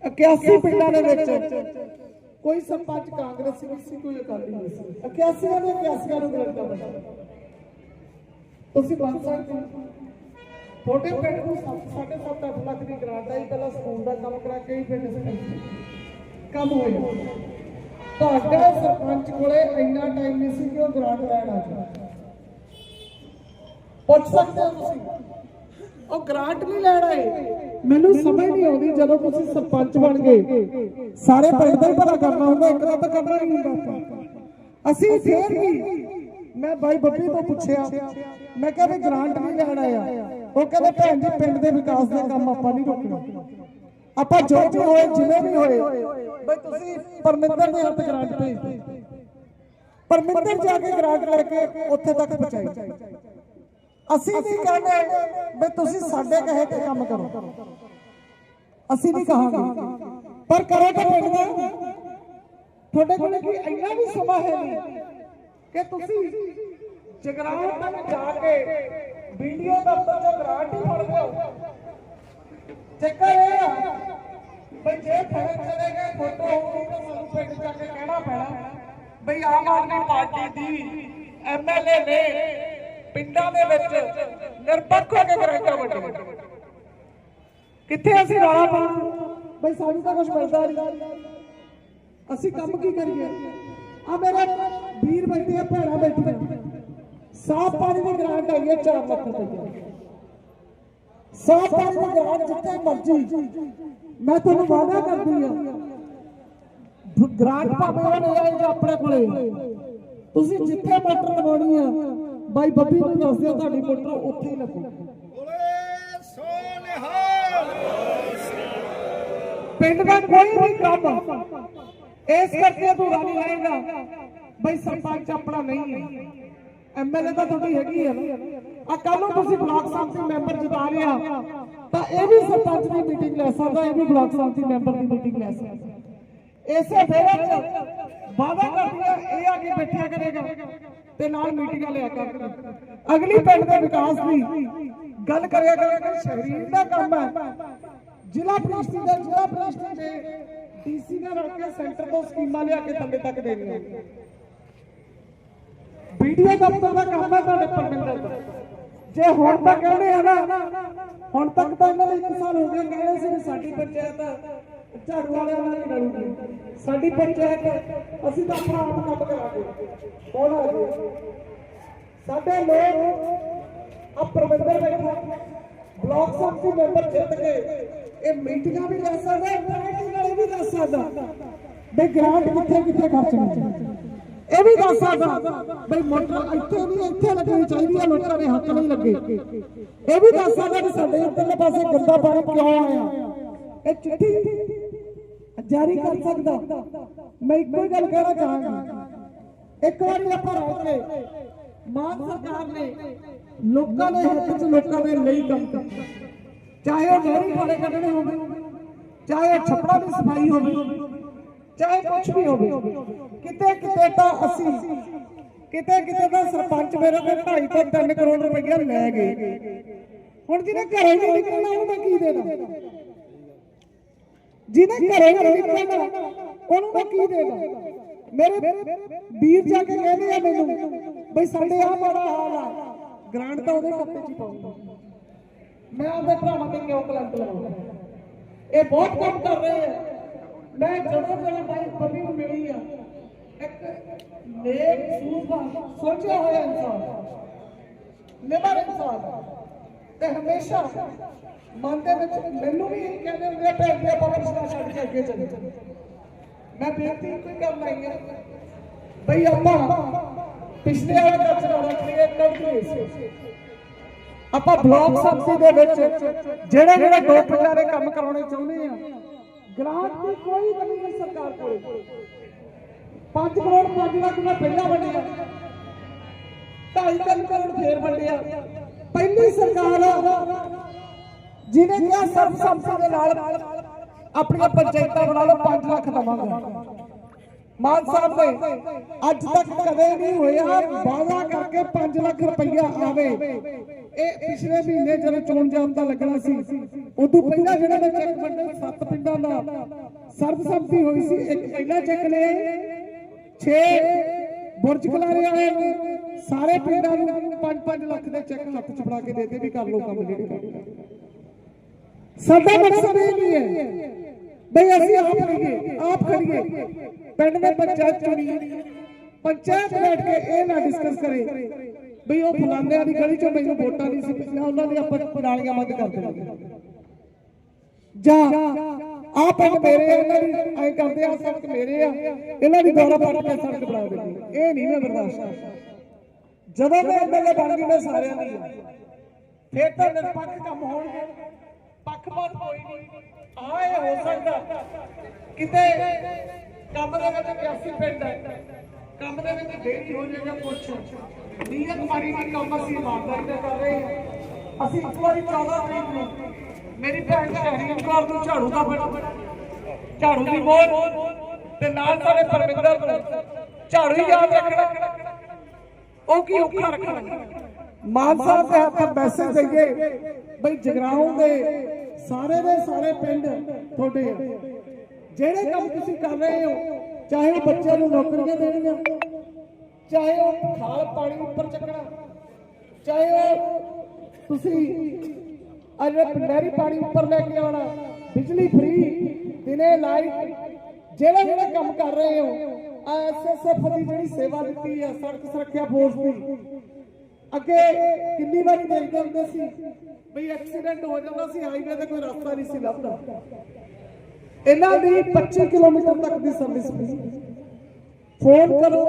81 ਪਿੰਡਾਂ ਦੇ ਵਿੱਚ ਕੋਈ ਸਰਪੰਚ ਕਾਂਗਰਸੀ ਨਹੀਂ ਸੀ, ਕੋਈ ਅਕਾਲੀ ਨਹੀਂ ਸੀ। 81 ਦੇ 81 ਨੂੰ ਗ੍ਰਾਂਟਾਂ ਲੱਗਾ ਤੁਸੀਂ ਬਣ ਸਕਦੇ ਹੋ। ਛੋਟੇ ਪਿੰਡ ਨੂੰ ਸੱਤ- ਸਾਢੇ 7 ਲੱਖ ਦੀ ਗ੍ਰਾਂਟ ਆਈ, ਪਹਿਲਾਂ ਸਕੂਲ ਦਾ ਕੰਮ ਕਰਾ ਕੇ ਹੀ ਪਿੰਡ ਕੰਮ ਹੋਇਆ। ਤੁਹਾਡਾ ਸਰਪੰਚ ਕੋਲੇ ਇੰਨਾ ਟਾਈਮ ਨਹੀਂ ਸੀ ਕਿ ਉਹ ਗ੍ਰਾਂਟ ਲੈਣ ਆ ਜਾਵੇ। ਪੁੱਛ ਸਕਦੇ ਹੋ ਤੁਸੀਂ? ਉਹ ਗ੍ਰਾਂਟ ਨਹੀਂ ਲੈਣ ਆਏ। ਮੈਨੂੰ ਸਮਝ ਨਹੀਂ ਆਉਂਦੀ ਜਦੋਂ ਤੁਸੀਂ ਸਰਪੰਚ ਬਣ ਗਏ। ਸਾਰੇ ਪਿੰਡ ਦਾ ਹੀ ਭਲਾ ਕਰਨਾ ਹੁੰਦਾ, ਇੱਕ ਦਾ ਤਾਂ ਕਰਨਾ ਹੀ ਹੁੰਦਾ ਅਸੀਂ ਫੇਰ ਵੀ ਮੈਂ ਬਾਈ ਬੱਬੀ ਤੋਂ ਪੁੱਛਿਆ। ਮੈਂ ਕਿਹਾ ਵੀ ਗ੍ਰਾਂਟ ਨਹੀਂ ਲੈਣ ਆਇਆ। ਉਹ ਕਹਿੰਦੇ, ਭੈਣ ਜੀ, ਪਿੰਡ ਦੇ ਵਿਕਾਸ ਦੇ ਕੰਮ ਆਪਾਂ ਨਹੀਂ ਰੋਕਣਾ। ਆਪਾਂ ਜੋ ਵੀ ਹੋਏ, ਜਿਵੇਂ ਵੀ ਹੋਏ, ਬਈ ਤੁਸੀਂ ਪਰਮਿੰਦਰ ਦੇ ਹੱਥ ਗ੍ਰਾਂਟ ਭੇਜ ਪਰਮਿੰਦਰ ਜਾ ਕੇ ਗ੍ਰਾਂਟ ਲੈ ਕੇ ਉੱਥੇ ਤੱਕ ਪਹੁੰਚਾਈ। ਅਸੀਂ ਨਹੀਂ ਕਹਿੰਦੇ ਵੀ ਤੁਸੀਂ ਸਾਡੇ ਕਹੇ ਤੇ ਕੰਮ ਕਰੋ। ਅਸੀਂ ਨਹੀਂ ਕਹਾਂਗੇ। ਪਰ ਕਰੋ ਤਾਂ ਪਿੰਡ ਦਾ। ਤੁਹਾਡੇ ਕੋਲ ਕੀ ਇੰਨਾ ਵੀ ਸਮਾਂ ਹੈ ਨਹੀਂ ਕਿ ਤੁਸੀਂ ਜਗਰਾਉਂ ਤੱਕ ਜਾ ਕੇ ਵੀਡੀਓ ਦਫ਼ਤਰ ਚੋਂ ਗ੍ਰਾਂਟ ਹੀ ਫੜ ਲਿਓ ਚੱਕਰ ਇਹ ਆ ਬਈ ਜੇ ਫੜੇ ਚਲੇ ਗਏ ਫੋਟੋ ਹੋਊਗੀ ਤਾਂ ਸਾਨੂੰ ਪਿੰਡ ਜਾ ਕੇ ਕਹਿਣਾ ਪੈਣਾ। ਬਈ ਆਮ ਆਦਮੀ ਪਾਰਟੀ ਦੀ ਐਮਐਲਏ ਨੇ ਪਿੰਡਾਂ ਦੇ ਵਿੱਚ ਨਿਰਪੱਖ ਹੋ ਕੇ ਗ੍ਰਾਂਟਾਂ ਵੰਡੀਆਂ ਕਿੱਥੇ ਅਸੀਂ ਰੌਲਾ ਪਾਉਣਾ? ਬਈ ਸਾਨੂੰ ਤਾਂ ਕੁਝ ਮਿਲਦਾ ਨਹੀਂ ਅਸੀਂ ਕੰਮ ਕੀ ਕਰੀਏ? ਆ ਮੇਰੇ ਵੀਰ ਬੈਠੇ ਆ, ਭੈਣਾਂ ਬੈਠੀਆਂ। ਸਾਫ਼ ਪਾਣੀ ਦੀ ਗ੍ਰਾਂਟ ਆਈ ਹੈ 4 ਲੱਖ ਰੁਪਏ ਸਾਫ਼ ਪਾਣੀ ਦੀ ਗ੍ਰਾਂਟ ਜਿੱਥੇ ਮਰਜ਼ੀ। ਮੈਂ ਤੁਹਾਨੂੰ ਵਾਅਦਾ ਕਰਦੀ ਆ ਗ੍ਰਾਂਟ ਭਾਵੇਂ ਉਹ ਨਹੀਂ ਆਏ ਜੋ ਆਪਣੇ ਕੋਲੇ। ਤੁਸੀਂ ਜਿੱਥੇ ਮੋਟਰ ਲਗਾਉਣੀ ਆ ਬਾਈ ਬੱਬੀ ਨੂੰ ਦੱਸ ਦਿਓ ਤੁਹਾਡੀ ਮੋਟਰ ਉੱਥੇ ਹੀ ਲੱਗੂ। ਪਿੰਡ ਦਾ ਕੋਈ ਵੀ ਕੰਮ ਇਸ ਕਰਕੇ ਅਧੂਰਾ ਨਹੀਂ ਰਹੇਗਾ ਬਈ ਸਰਪੰਚ ਆਪਣਾ ਨਹੀਂ ਹੈ। ਐਮਐਲਏ ਤਾਂ ਤੁਹਾਡੀ ਹੈਗੀ ਹੈ ਨਾ। ਆ ਕੱਲ ਨੂੰ ਤੁਸੀਂ ਬਲਾਕ ਸੰਮਤੀ ਮੈਂਬਰ ਜਿਤਾ ਲਿਆ ਤਾਂ ਇਹ ਵੀ ਸਰਪੰਚ ਦੀ ਮੀਟਿੰਗ ਲੈ ਸਕਦਾ, ਇਹ ਵੀ ਬਲਾਕ ਸੰਮਤੀ ਮੈਂਬਰ ਦੀ ਮੀਟਿੰਗ ਲੈ ਸਕਦਾ। ਇਸੇ ਫੇਰੇ ਚ ਵਾਅਦਾ ਕਰਦੀ ਇਹ ਆ ਕੇ ਬੈਠਿਆ ਕਰੇਗਾ ਤੇ ਨਾਲ ਮੀਟਿੰਗਾਂ ਲਿਆ ਕਰੇਗਾ ਅਗਲੀ ਪਿੰਡ ਦੇ ਵਿਕਾਸ ਦੀ ਗੱਲ ਕਰਿਆ ਕਰੇਗਾ ਸ਼ਹਿਰੀ ਦਾ ਕੰਮ ਹੈ ਜ਼ਿਲ੍ਹਾ ਪ੍ਰੀਸ਼ਦੀ ਦਾ, ਜ਼ਿਲ੍ਹਾ ਪ੍ਰੀਸ਼ਦੀ ਦੇ ਡੀਸੀ ਨਾਲ ਰਲ ਕੇ ਸੈਂਟਰ ਤੋਂ ਸਕੀਮਾਂ ਲਿਆ ਕੇ ਥੱਲੇ ਤੱਕ ਦੇਣੀਆਂ ਵੀਡੀਓ ਦਫ਼ਤਰ ਦਾ ਕੰਮ ਹੈ ਤੁਹਾਡੇ ਪਰਮਿੰਦਰ ਦਾ। ਜੇ ਹੁਣ ਤੱਕ ਕਹਿੰਦੇ ਆ ਨਾ, ਹੁਣ ਤੱਕ ਤਾਂ ਇਹਨਾਂ ਨੇ ਇੱਕ ਸਾਲ ਹੋ ਗਿਆ ਕਹਿੰਦੇ ਸੀ ਸਾਡੀ ਪੰਚਾਇਤ ਝਾੜੂ ਵਾਲਿਆਂ ਨਾਲ ਹੀ ਲੜੂਗੀ। ਸਾਡੀ ਪੰਚਾਇਤ, ਅਸੀਂ ਤਾਂ ਆਪਣਾ ਆਪ ਕੰਮ ਕਰਾਂਗੇ। ਕੌਣ ਸਾਡੇ ਲੋਕ ਆ ਪਰਮਿੰਦਰ ਬੈਠਾ ਬਲਾਕ ਸੰਮਤੀ ਮੈਂਬਰ ਜਿੱਤ ਕੇ ਇਹ ਮੀਟਿੰਗਾਂ ਵੀ ਲੈ ਸਕਦਾ ਮੀਟਿੰਗ ਵਾਲੇ ਵੀ ਦੱਸ ਸਕਦਾ। ਬਈ ਗ੍ਰਾਂਟ ਕਿੱਥੇ ਕਿੱਥੇ ਖਰਚਣੀ। ਚਾਹੀਦੀ ਇਹ ਵੀ ਦੱਸ ਸਕਦਾ। ਬਈ ਮੋਟਰ ਇੱਥੇ ਨਹੀਂ ਇੱਥੇ ਲੱਗਣੀ ਚਾਹੀਦੀ ਹੈ ਲੋਕਾਂ ਦੇ ਹੱਕ ਨਹੀਂ ਲੱਗੇ। ਇਹ ਵੀ ਦੱਸ ਸਕਦਾ ਕਿ ਸਾਡੇ ਇੱਧਰਲੇ ਪਾਸੇ ਗੰਦਾ ਪਾਣੀ ਕਿਉਂ ਆਇਆ? ਇਹ ਚਿੱਠੀ ਜਾਰੀ ਕਰ ਸਕਦਾ। ਮੈਂ ਇੱਕੋ ਗੱਲ ਕਹਿਣਾ ਚਾਹਾਂਗਾ। ਇੱਕ ਵਾਰੀ ਆਪਾਂ ਰਲ ਕੇ ਮਾਨ ਸਰਕਾਰ ਨੇ ਲੋਕਾਂ ਦੇ ਹੱਕ 'ਚ ਲੋਕਾਂ ਦੇ ਲਈ ਕੰਮ ਕੀਤਾ। ਚਾਹੇ ਉਹ ਨਹਿਰੀ ਖਾਲੇ ਕੱਢਣੇ ਹੋਵੇ, ਚਾਹੇ ਛੱਪੜਾਂ ਦੀ ਸਫ਼ਾਈ ਹੋਵੇ ਚਾਹੇ ਕੁਝ ਵੀ ਹੋਵੇ, ਕਿਤੇ ਕਿਤੇ ਤਾਂ ਅਸੀਂ, ਕਿਤੇ ਕਿਤੇ ਤਾਂ ਸਰਪੰਚ ਮੇਰੇ ਕੋਲ 2.5 ਤੋਂ 3 ਕਰੋੜ ਰੁਪਈਆ ਲੈ ਗਏ। ਹੁਣ ਜਿਹਨੇ ਘਰੇ ਨਹੀਂ ਨਿਕਲਣਾ, ਉਹਨੂੰ ਕੀ ਦੇਣਾ? ਜਿਹਨੇ ਘਰੇ ਨਹੀਂ ਨਿਕਲਣਾ, ਉਹਨੂੰ ਮੈਂ ਕੀ ਦੇਣਾ? ਮੇਰੇ ਵੀਰ ਜਾ ਕੇ ਕਹਿੰਦੇ ਆ ਮੈਨੂੰ, ਬਈ ਸਾਡੇ ਆ ਮਾੜਾ ਹਾਲ ਆ। ਗ੍ਰਾਂਟ ਤਾਂ ਉਹਦੇ ਖਾਤੇ 'ਚ ਹੀ ਮੈਂ ਆਪਦੇ ਭਰਾਵਾਂ ਤੇ ਕਿਉਂ ਕਲੰਕ ਲਾਉਂਗਾ ਇਹ ਬਹੁਤ ਕੰਮ ਕਰ ਰਹੇ ਆ। ਮੈਂ ਜਦੋਂ ਜਦੋਂ ਬਾਈ ਬੱਬੀ ਨੂੰ ਮਿਲੀ ਆ। ਇੱਕ ਨੇਕ ਸੂਝਵਾਨ ਸੋਚਿਆ ਹੋਇਆ ਇਨਸਾਨ। ਨਿਮਰ ਇਨਸਾਨ। ਤੇ ਹਮੇਸ਼ਾ ਮਨ ਦੇ ਵਿੱਚ ਮੈਨੂੰ ਵੀ ਇਹ ਕਹਿੰਦੇ ਹੁੰਦੇ ਆ, ਭੈਣ ਆਪਾਂ ਪਿਛਲਾ ਛੱਡ ਕੇ ਅੱਗੇ ਚੱਲੇ ਮੈਂ ਬੇਨਤੀ ਕੋਈ ਕਰਨ ਆਈ ਹੈ ਬਈ ਆਪਾਂ ਪਿਛਲੇ ਵਾਲੇ ਕਲਚਰ ਵਾਲਾ ਕ੍ਰੀਏਟ ਕਰਦੇ ਆਪਾਂ ਬਲਾਕ ਸੰਮਤੀ ਦੇ ਵਿੱਚ ਜਿਹੜੇ ਜਿਹੜੇ ਦੋ ਦੇ ਕੰਮ ਕਰਾਉਣੇ ਚਾਹੁੰਦੇ ਆ ਗ੍ਰਾਂਟ ਦੀ ਕੋਈ ਕਮੀ ਨਹੀਂ ਸਰਕਾਰ ਕੋਲੇ 5 ਕਰੋੜ 5 ਲੱਖ ਮੈਂ ਪਹਿਲਾਂ ਵੰਡਿਆ 2.5 ਕਰੋੜ ਫੇਰ ਵੰਡਿਆ ਪਹਿਲੀ ਸਰਕਾਰ ਜਿਹਨੇ ਕਿਹਾ ਸਰਬਸੰਮਤੀ ਦੇ ਨਾਲ ਆਪਣੀਆਂ ਪੰਚਾਇਤਾਂ ਬਣਾ ਲਓ 5 ਲੱਖ ਦਵਾਂਗਾ ਮਾਨ ਸਾਹਿਬ ਨੇ ਅੱਜ ਤੱਕ ਕਦੇ ਨਹੀਂ ਹੋਇਆ ਵਾਅਦਾ ਕਰਕੇ 5 ਲੱਖ ਰੁਪਈਆ ਆਵੇ ਇਹ ਪਿਛਲੇ ਮਹੀਨੇ ਜਦੋਂ ਚੋਣ ਜਾਬਤਾ ਲੱਗਣਾ ਸੀ, ਉਦੋਂ ਪਹਿਲਾਂ ਜਿਹੜਾ ਮੈਂ ਚੈੱਕ ਵੰਡੇ ਸੱਤ ਪਿੰਡਾਂ ਦਾ, ਸਰਬਸੰਮਤੀ ਹੋਈ ਸੀ। ਇੱਕ ਪਹਿਲਾ ਚੈੱਕ ਨੇ 6 ਬੁਰਜ ਖਲਾਰੇ ਵਾਲਿਆਂ ਨੂੰ, ਸਾਰੇ ਪਿੰਡਾਂ ਨੂੰ 5-5 ਲੱਖ ਦੇ ਚੈੱਕ ਹੱਥ ਚ ਫੜਾ ਕੇ ਦੇਤੇ ਵੀ ਕਰ ਲੋ ਕੰਮ ਜਿਹੜੇ ਕਰਨੇ ਸਾਡਾ ਮਕਸਦ ਇਹ ਨਹੀਂ ਹੈ, ਬਈ ਅਸੀਂ ਆਪ ਕਰੀਏ ਆਪ ਕਰੀਏ ਪਿੰਡ ਦੇ ਪੰਚਾਇਤ ਚੁਣੀ ਪੰਚਾਇਤ ਬੈਠ ਕੇ ਇਹ ਨਾ ਡਿਸਕਸ ਕਰੇ ਬਈ ਉਹ ਫਲਾਣਿਆਂ ਦੀ ਗਲੀ ਚੋਂ ਮੈਨੂੰ ਵੋਟਾਂ ਨਹੀਂ ਸੀ ਪਿਛਲੀਆਂ ਉਹਨਾਂ ਦੀ ਆਪਾਂ ਨਾਲੀਆਂ ਬੰਦ ਕਰ ਦੇਣਗੇ ਜਾਂ ਆ ਪਿੰਡ ਮੇਰੇ ਆ ਇਹਨਾਂ ਦੀ ਐ ਕਰਦੇ ਆ ਸੜਕ ਮੇਰੇ ਆ, ਇਹਨਾਂ ਦੀ ਦੌੜਾ ਪੱਟ ਕੇ ਸੜਕ ਬਣਾ ਦੇਣੀ। ਇਹ ਨਹੀਂ ਮੈਂ ਬਰਦਾਸ਼ਤ ਕਰਦਾ। ਜਦੋਂ ਮੈਂ ਐਮਐਲਏ ਬਣ ਗਈ, ਮੈਂ ਸਾਰਿਆਂ ਦੀ ਆ। ਫਿਰ ਤਾਂ ਨਿਰਪੱਖ ਕੰਮ ਹੋਣਗੇ। ਪੱਖਪਾਤ ਕੋਈ ਨਹੀਂ। ਆ ਇਹ ਹੋ ਸਕਦਾ। ਕਿਤੇ ਕੰਮ ਦੇ ਵਿੱਚ 81 ਪਿੰਡ ਹੈ। ਕੰਮ ਦੇ ਵਿੱਚ ਦੇਰੀ ਹੋ ਜਾਏਗਾ ਕੁਛ ਨੀਅਤ ਮਾਰੀ ਦੀ ਕੰਮ ਅਸੀਂ ਇਮਾਨਦਾਰੀ ਨਾਲ ਕਰ ਰਹੇ ਹਾਂ। ਅਸੀਂ ਇੱਕ ਵਾਰੀ 14 ਤਰੀਕ ਨੂੰ ਮੇਰੀ ਭੈਣ ਸ਼ਹਿਰੀਨ ਕੌਰ ਨੂੰ ਝਾੜੂ ਦਾ ਫੜ ਝਾੜੂ ਦੀ ਵੋਟ ਤੇ ਨਾਲ ਸਾਡੇ ਪਰਮਿੰਦਰ ਨੂੰ ਝਾੜੂ ਹੀ ਯਾਦ ਰੱਖਣਾ। ਉਹ ਕੀ ਔਖਾ ਰੱਖਣਾ। ਮਾਨ ਸਾਹਿਬ ਦੇ ਹੱਥ ਮੈਸੇਜ ਦੇਈਏ, ਬਈ ਜਗਰਾਉਂ ਦੇ ਸਾਰੇ ਦੇ ਸਾਰੇ ਪਿੰਡ ਤੁਹਾਡੇ ਜਿਹੜੇ ਕੰਮ ਤੁਸੀਂ ਕਰ ਰਹੇ ਹੋ, ਚਾਹੇ ਬੱਚਿਆਂ ਨੂੰ ਨੌਕਰੀਆਂ ਦੇਣੀਆਂ ਚਾਹੇ ਉਹ ਖਾਲ ਪਾਣੀ ਉੱਪਰ ਚੱਕਣਾ, ਚਾਹੇ ਉਹ ਤੁਸੀਂ ਅਜੇ ਨਹਿਰੀ ਪਾਣੀ ਉੱਪਰ ਲੈ ਕੇ ਆਉਣਾ, ਬਿਜਲੀ ਫ੍ਰੀ ਦਿਨੇ ਲਾਈਟ ਜਿਹੜੇ ਜਿਹੜੇ ਕੰਮ ਕਰ ਰਹੇ ਹੋ ਐਸਐਸਐਫ ਦੀ ਜਿਹੜੀ ਸੇਵਾ ਦਿੱਤੀ ਹੈ, ਸੜਕ ਸੁਰੱਖਿਆ ਫੋਰਸ ਦੀ, ਅੱਗੇ ਕਿੰਨੀ ਵਾਰੀ ਦੇਖਦੇ ਹੁੰਦੇ ਸੀ ਵੀ ਐਕਸੀਡੈਂਟ ਹੋ ਜਾਂਦਾ ਸੀ ਹਾਈਵੇ ਤੇ ਕੋਈ ਰਸਤਾ ਨਹੀਂ ਸੀ ਲੱਭਦਾ। ਇਹਨਾਂ ਦੀ 25 ਕਿਲੋਮੀਟਰ ਤੱਕ ਦੀ ਸਰਵਿਸ ਫੋਨ ਕਰੋ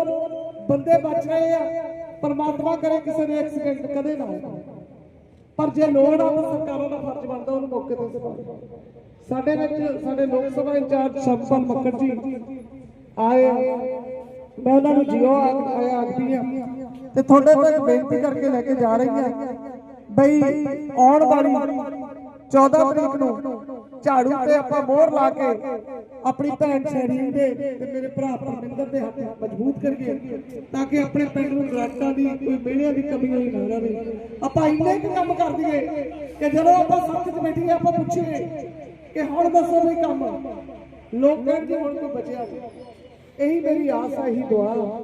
ਬੰਦੇ ਬਚ ਰਹੇ ਆ, ਪਰਮਾਤਮਾ ਕਰੇ ਕਿਸੇ ਦੇ ਐਕਸੀਡੈਂਟ ਕਦੇ ਨਾ ਹੋਵੇ। ਪਰ ਜੇ ਲੋੜ ਆ ਤਾਂ ਸਰਕਾਰਾਂ ਦਾ ਫਰਜ਼ ਬਣਦਾ, ਉਹਨੂੰ ਮੌਕੇ ਤੇ ਸਵਾਲ ਸਾਡੇ ਵਿੱਚ ਸਾਡੇ ਲੋਕ ਸਭਾ ਇੰਚਾਰਜ ਸ਼ਬਪਾਲ ਮੱਕੜ ਜੀ ਆਏ। ਮੈਂ ਉਹਨਾਂ ਨੂੰ ਜਿਓ ਆਇਆ ਆਖਦੀ ਆ ਤੇ ਤੁਹਾਡੇ ਤੱਕ ਬੇਨਤੀ ਕਰਕੇ ਲੈ ਕੇ ਜਾ ਰਹੀ ਆ ਬਈ ਆਉਣ ਵਾਲੀ 14 ਤਰੀਕ ਨੂੰ ਝਾੜੂ ਤੇ ਆਪਾਂ ਮੋਹਰ ਲਾ ਕੇ ਆਪਣੀ ਭੈਣ ਸ਼ਹਿਰੀਨ ਦੇ ਤੇ ਮੇਰੇ ਭਰਾ ਪਰਮਿੰਦਰ ਦੇ ਹੱਥ ਮਜ਼ਬੂਤ ਕਰੀਏ ਤਾਂ ਕਿ ਆਪਣੇ ਪਿੰਡ ਨੂੰ ਗ੍ਰਾਂਟਾਂ ਦੀ ਕੋਈ ਮਿਹਣਿਆਂ ਦੀ ਕਮੀ ਹੋਈ ਨਾ ਰਹੇ। ਆਪਾਂ ਇੰਨੇ ਕੁ ਕੰਮ ਕਰ ਦਈਏ ਕਿ ਜਦੋਂ ਆਪਾਂ ਸੱਥ 'ਚ ਬੈਠੀਏ ਆਪਾਂ ਪੁੱਛੀਏ ਕਿ ਹੁਣ ਦੱਸੋ ਵੀ ਕੰਮ। ਲੋਕ ਕਹਿਣਗੇ ਹੁਣ ਕੋਈ ਬਚਿਆ ਨਹੀਂ ਇਹੀ ਮੇਰੀ ਆਸ ਹੈ ਇਹੀ ਦੁਆ।